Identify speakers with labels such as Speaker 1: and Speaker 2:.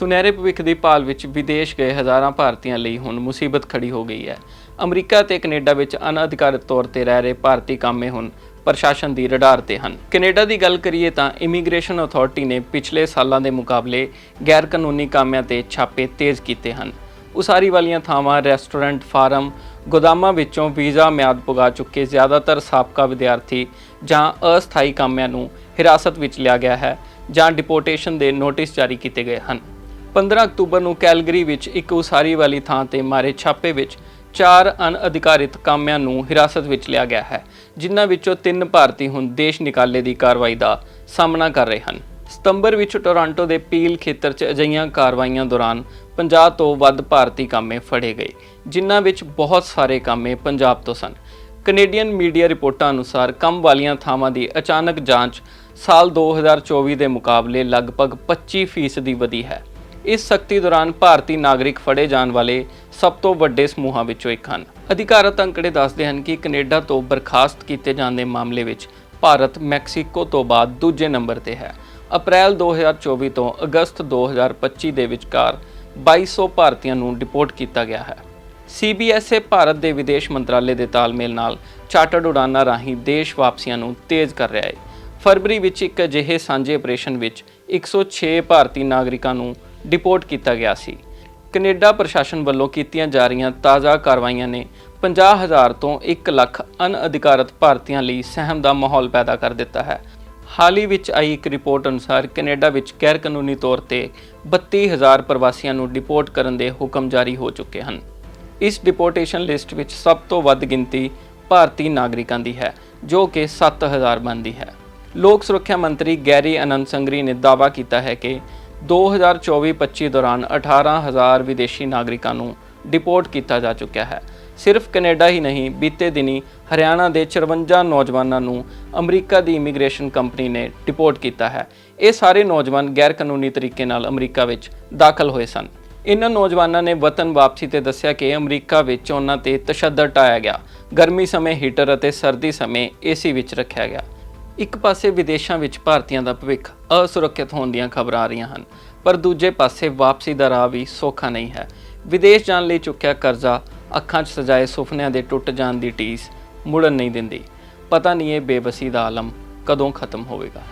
Speaker 1: ਸੁਨਹਿਰੇ ਭਵਿੱਖ ਦੀ ਭਾਲ ਵਿੱਚ ਵਿਦੇਸ਼ ਗਏ ਹਜ਼ਾਰਾਂ ਭਾਰਤੀਆਂ ਲਈ ਹੁਣ ਮੁਸੀਬਤ ਖੜੀ ਹੋ ਗਈ ਹੈ। ਅਮਰੀਕਾ ਤੇ ਕੈਨੇਡਾ ਵਿੱਚ ਅਨਅਧਿਕਾਰਤ ਤੌਰ ਤੇ ਰਹਿ ਰਹੇ ਭਾਰਤੀ ਕਾਮੇ ਹੁਣ ਪ੍ਰਸ਼ਾਸਨ ਦੀ ਰਡਾਰ ਤੇ ਹਨ। ਕੈਨੇਡਾ ਦੀ ਗੱਲ ਕਰੀਏ ਤਾਂ ਇਮੀਗ੍ਰੇਸ਼ਨ ਅਥਾਰਟੀ ਨੇ ਪਿਛਲੇ ਸਾਲਾਂ ਦੇ ਮੁਕਾਬਲੇ ਗੈਰ ਕਾਨੂੰਨੀ ਕਾਮਿਆਂ ਤੇ ਛਾਪੇ ਤੇਜ਼ ਕੀਤੇ ਹਨ। ਉਸਾਰੀ ਵਾਲੀਆਂ ਥਾਵਾਂ, ਰੈਸਟੋਰੈਂਟ, ਫਾਰਮ, ਗੋਦਾਮਾਂ ਵਿੱਚੋਂ ਵੀਜ਼ਾ ਮਿਆਦ ਪੁਗਾ ਚੁੱਕੇ ਜ਼ਿਆਦਾਤਰ ਸਾਬਕਾ ਵਿਦਿਆਰਥੀ ਜਾਂ ਅਸਥਾਈ ਕਾਮਿਆਂ ਨੂੰ ਹਿਰਾਸਤ ਵਿੱਚ ਲਿਆ ਗਿਆ ਹੈ ਜਾਂ ਡਿਪੋਰਟੇਸ਼ਨ ਦੇ ਨੋਟਿਸ ਜਾਰੀ ਕੀਤੇ ਗਏ ਹਨ। 15 ਅਕਤੂਬਰ ਨੂੰ ਕੈਲਗਰੀ ਵਿੱਚ ਇੱਕ ਉਸਾਰੀ ਵਾਲੀ ਥਾਂ ਤੇ ਮਾਰੇ ਛਾਪੇ ਵਿੱਚ ਚਾਰ ਅਣਅਧਿਕਾਰਿਤ ਕਾਮਿਆਂ ਨੂੰ ਹਿਰਾਸਤ ਵਿੱਚ ਲਿਆ ਗਿਆ ਹੈ, ਜਿਨ੍ਹਾਂ ਵਿੱਚੋਂ ਤਿੰਨ ਭਾਰਤੀ ਹੁਣ ਦੇਸ਼ ਨਿਕਾਲੇ ਦੀ ਕਾਰਵਾਈ ਦਾ ਸਾਹਮਣਾ ਕਰ ਰਹੇ ਹਨ। ਸਤੰਬਰ ਵਿੱਚ ਟੋਰਾਂਟੋ ਦੇ ਪੀਲ ਖੇਤਰ 'ਚ ਅਜਿਹੀਆਂ ਕਾਰਵਾਈਆਂ ਦੌਰਾਨ 50 ਤੋਂ ਵੱਧ ਭਾਰਤੀ ਕਾਮੇ ਫੜੇ ਗਏ, ਜਿਨ੍ਹਾਂ ਵਿੱਚ ਬਹੁਤ ਸਾਰੇ ਕਾਮੇ ਪੰਜਾਬ ਤੋਂ ਸਨ। ਕੈਨੇਡੀਅਨ ਮੀਡੀਆ ਰਿਪੋਰਟਾਂ ਅਨੁਸਾਰ ਕੰਮ ਵਾਲੀਆਂ ਥਾਵਾਂ ਦੀ ਅਚਾਨਕ ਜਾਂਚ ਸਾਲ 2024 ਦੇ ਮੁਕਾਬਲੇ ਲਗਭਗ 25% ਦੀ ਵਧੀ ਹੈ। ਇਸ ਸਖਤੀ ਦੌਰਾਨ ਭਾਰਤੀ ਨਾਗਰਿਕ ਫੜੇ ਜਾਣ ਵਾਲੇ ਸਭ ਤੋਂ ਵੱਡੇ ਸਮੂਹਾਂ ਵਿੱਚੋਂ ਇੱਕ ਹਨ। ਅਧਿਕਾਰਤ ਅੰਕੜੇ ਦੱਸਦੇ ਹਨ ਕਿ ਕੈਨੇਡਾ ਤੋਂ ਬਰਖਾਸਤ ਕੀਤੇ ਜਾਣ ਦੇ ਮਾਮਲੇ ਵਿੱਚ ਭਾਰਤ ਮੈਕਸੀਕੋ ਤੋਂ ਬਾਅਦ ਦੂਜੇ ਨੰਬਰ ਤੇ ਹੈ। ਅਪ੍ਰੈਲ 2024 ਤੋਂ ਅਗਸਤ 2025 ਦੇ ਵਿਚਕਾਰ 2200 ਭਾਰਤੀਆਂ ਨੂੰ ਡਿਪੋਰਟ ਕੀਤਾ ਗਿਆ ਹੈ। ਸੀਬੀਐਸਏ ਭਾਰਤ ਦੇ ਵਿਦੇਸ਼ ਮੰਤਰਾਲੇ ਦੇ ਤਾਲਮੇਲ ਨਾਲ ਚਾਰਟਰਡ ਉਡਾਨਾਂ ਰਾਹੀਂ ਦੇਸ਼ ਵਾਪਸੀਆਂ ਨੂੰ ਤੇਜ਼ ਕਰ ਰਿਹਾ ਹੈ। ਫਰਵਰੀ ਵਿੱਚ ਇੱਕ ਅਜਿਹੇ ਸਾਂਝੇ ਆਪਰੇਸ਼ਨ ਵਿੱਚ 106 ਭਾਰਤੀ ਨਾਗਰਿਕਾਂ ਨੂੰ ਡਿਪੋਰਟ ਕੀਤਾ ਗਿਆ ਸੀ। ਕੈਨੇਡਾ ਪ੍ਰਸ਼ਾਸਨ ਵੱਲੋਂ ਕੀਤੀਆਂ ਜਾ ਰਹੀਆਂ ਤਾਜ਼ਾ ਕਾਰਵਾਈਆਂ ਨੇ 50000 ਤੋਂ 1 ਲੱਖ ਅਣਅਧਿਕਾਰਤ ਭਾਰਤੀਆਂ ਲਈ ਸਹਿਮ ਦਾ ਮਾਹੌਲ ਪੈਦਾ ਕਰ ਦਿੱਤਾ ਹੈ। ਹਾਲ ਹੀ ਵਿੱਚ ਆਈ ਇੱਕ ਰਿਪੋਰਟ ਅਨੁਸਾਰ ਕੈਨੇਡਾ ਵਿੱਚ ਗੈਰ ਕਾਨੂੰਨੀ ਤੌਰ ਤੇ 32000 ਪ੍ਰਵਾਸੀਆਂ ਨੂੰ ਡਿਪੋਰਟ ਕਰਨ ਦੇ ਹੁਕਮ ਜਾਰੀ ਹੋ ਚੁੱਕੇ ਹਨ। ਇਸ ਡਿਪੋਰਟੇਸ਼ਨ ਲਿਸਟ ਵਿੱਚ ਸਭ ਤੋਂ ਵੱਧ ਗਿਣਤੀ ਭਾਰਤੀ ਨਾਗਰਿਕਾਂ ਦੀ ਹੈ, ਜੋ ਕਿ 7000 ਬਣਦੀ ਹੈ। ਲੋਕ ਸੁਰੱਖਿਆ ਮੰਤਰੀ ਗੈਰੀ ਅਨੰਦ ਸੰਗਰੀ ਨੇ ਦਾਅਵਾ ਕੀਤਾ ਹੈ ਕਿ 2024-25 ਦੌਰਾਨ 18000 ਵਿਦੇਸ਼ੀ ਨਾਗਰਿਕਾਂ ਨੂੰ ਡਿਪੋਰਟ ਕੀਤਾ ਜਾ ਚੁੱਕਿਆ ਹੈ। ਸਿਰਫ ਕੈਨੇਡਾ ਹੀ ਨਹੀਂ, ਬੀਤੇ ਦਿਨੀ ਹਰਿਆਣਾ ਦੇ 54 ਨੌਜਵਾਨਾਂ ਨੂੰ ਅਮਰੀਕਾ ਦੀ ਇਮੀਗ੍ਰੇਸ਼ਨ ਕੰਪਨੀ ਨੇ ਡਿਪੋਰਟ ਕੀਤਾ ਹੈ। ਇਹ ਸਾਰੇ ਨੌਜਵਾਨ ਗੈਰ ਕਾਨੂੰਨੀ ਤਰੀਕੇ ਨਾਲ ਅਮਰੀਕਾ ਵਿੱਚ ਦਾਖਲ ਹੋਏ ਸਨ। ਇਨ੍ਹਾਂ ਨੌਜਵਾਨਾਂ ਨੇ ਵਤਨ ਵਾਪਸੀ ਤੇ ਦੱਸਿਆ ਕਿ ਅਮਰੀਕਾ ਵਿੱਚ ਉਹਨਾਂ ਤੇ ਤਸ਼ੱਦਦ ਢਾਇਆ ਗਿਆ। ਗਰਮੀ ਸਮੇਂ ਹੀਟਰ ਅਤੇ ਸਰਦੀ ਸਮੇਂ ਏਸੀ ਵਿੱਚ ਰੱਖਿਆ ਗਿਆ। ਇੱਕ ਪਾਸੇ ਵਿਦੇਸ਼ਾਂ ਵਿੱਚ ਭਾਰਤੀਆਂ ਦਾ ਭਵਿੱਖ ਅਸੁਰੱਖਿਅਤ ਹੋਣ ਦੀਆਂ ਖਬਰਾਂ ਆ ਰਹੀਆਂ ਹਨ, ਪਰ ਦੂਜੇ ਪਾਸੇ ਵਾਪਸੀ ਦਾ ਰਾਹ ਵੀ ਸੌਖਾ ਨਹੀਂ ਹੈ। ਵਿਦੇਸ਼ ਜਾਣ ਲਈ ਚੁੱਕਿਆ ਕਰਜ਼ਾ ਅੱਖਾਂ 'ਚ ਸਜਾਏ ਸੁਪਨਿਆਂ ਦੇ ਟੁੱਟ ਜਾਣ ਦੀ ਟੀਸ ਮੁੜਨ ਨਹੀਂ ਦਿੰਦੀ। ਪਤਾ ਨਹੀਂ ਇਹ ਬੇਬਸੀ ਦਾ ਆਲਮ ਕਦੋਂ ਖਤਮ ਹੋਵੇਗਾ।